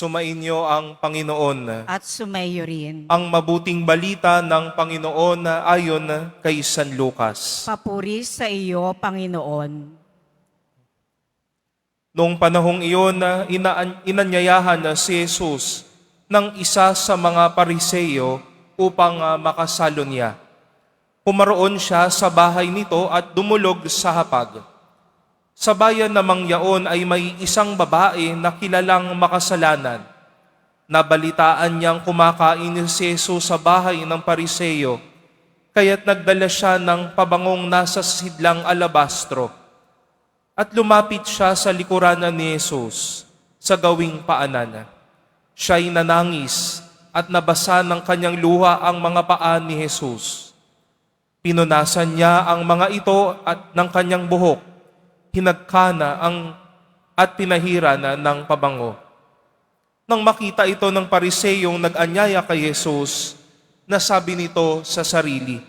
Sumainyo ang Panginoon. at sumayo rin. Ang mabuting balita ng Panginoon ayon kay San Lucas. Papuri sa iyo, Panginoon. Noong panahong iyon, ina- inanyayahan na si Jesus ng isa sa mga pariseyo upang ah, makasalo niya. Pumaroon siya sa bahay nito at dumulog sa hapag. Sa bayan namang yaon ay may isang babae na kilalang makasalanan. Nabalitaan niyang kumakain si Jesus sa bahay ng pariseyo, kaya't nagdala siya ng pabangong nasa sidlang alabastro. At lumapit siya sa likuran ni Jesus sa gawing paanan. Siya'y nanangis at nabasa ng kanyang luha ang mga paa ni Jesus. Pinunasan niya ang mga ito at ng kanyang buhok. Hinagkana ang at pinahira na ng pabango. Nang makita ito ng pariseyong nag-anyaya kay Jesus, nasabi nito sa sarili,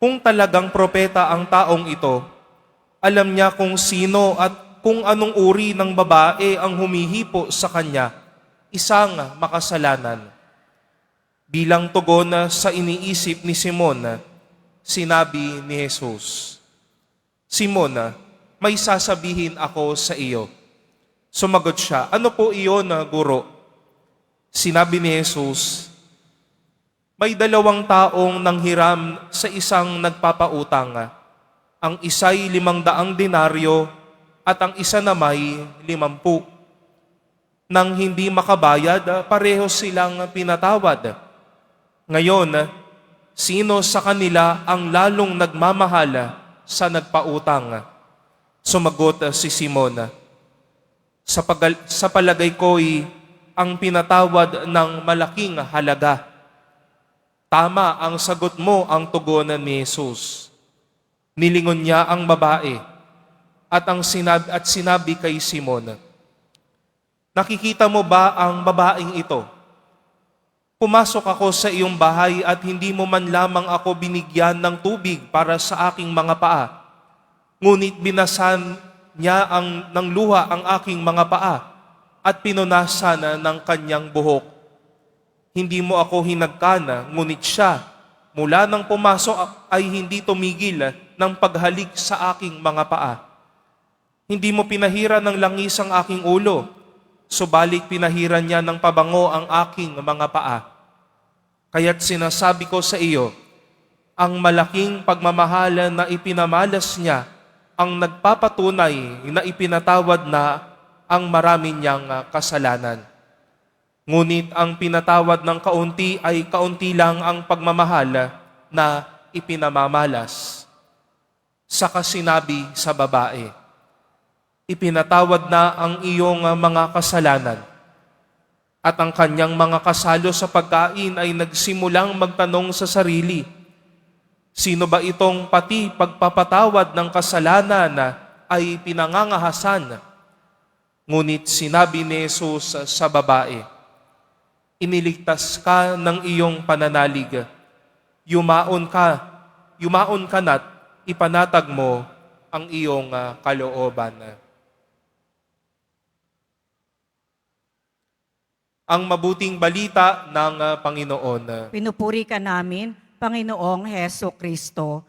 Kung talagang propeta ang taong ito, alam niya kung sino at kung anong uri ng babae ang humihipo sa kanya, isang makasalanan. Bilang tugon sa iniisip ni Simon, sinabi ni Jesus, Simon, may sasabihin ako sa iyo. Sumagot siya, ano po iyon, guro? Sinabi ni Jesus, may dalawang taong nanghiram sa isang nagpapautang. Ang isa'y limang daang denaryo at ang isa na may limampu. Nang hindi makabayad, pareho silang pinatawad. Ngayon, sino sa kanila ang lalong nagmamahal sa nagpautang? Sumagot si Simon, sa, pagal- sa palagay ko'y ang pinatawad ng malaking halaga. Tama ang sagot mo ang tugon ni Jesus. Nilingon niya ang babae at ang sinabi at sinabi kay Simon, Nakikita mo ba ang babaeng ito? Pumasok ako sa iyong bahay at hindi mo man lamang ako binigyan ng tubig para sa aking mga paa. Ngunit binasan niya ang, ng luha ang aking mga paa at pinunasan na ng kanyang buhok. Hindi mo ako hinagkana, ngunit siya, mula nang pumasok ay hindi tumigil ng paghalik sa aking mga paa. Hindi mo pinahira ng langis ang aking ulo, subalit pinahiran niya ng pabango ang aking mga paa. Kaya't sinasabi ko sa iyo, ang malaking pagmamahala na ipinamalas niya ang nagpapatunay na ipinatawad na ang marami niyang ah, kasalanan. Ngunit ang pinatawad ng kaunti ay kaunti lang ang pagmamahal na ipinamamalas. Saka sinabi sa babae, ipinatawad na ang iyong ah, mga kasalanan. At ang kanyang mga kasalo sa pagkain ay nagsimulang magtanong sa sarili, Sino ba itong pati pagpapatawad ng kasalanan na ay pinangangahasan? Ngunit sinabi ni Jesus sa babae, Iniligtas ka ng iyong pananalig. Yumaon ka, yumaon ka na't ipanatag mo ang iyong ah, kalooban. Ang mabuting balita ng ah, Panginoon. Pinupuri ka namin, Panginoong Heso Kristo.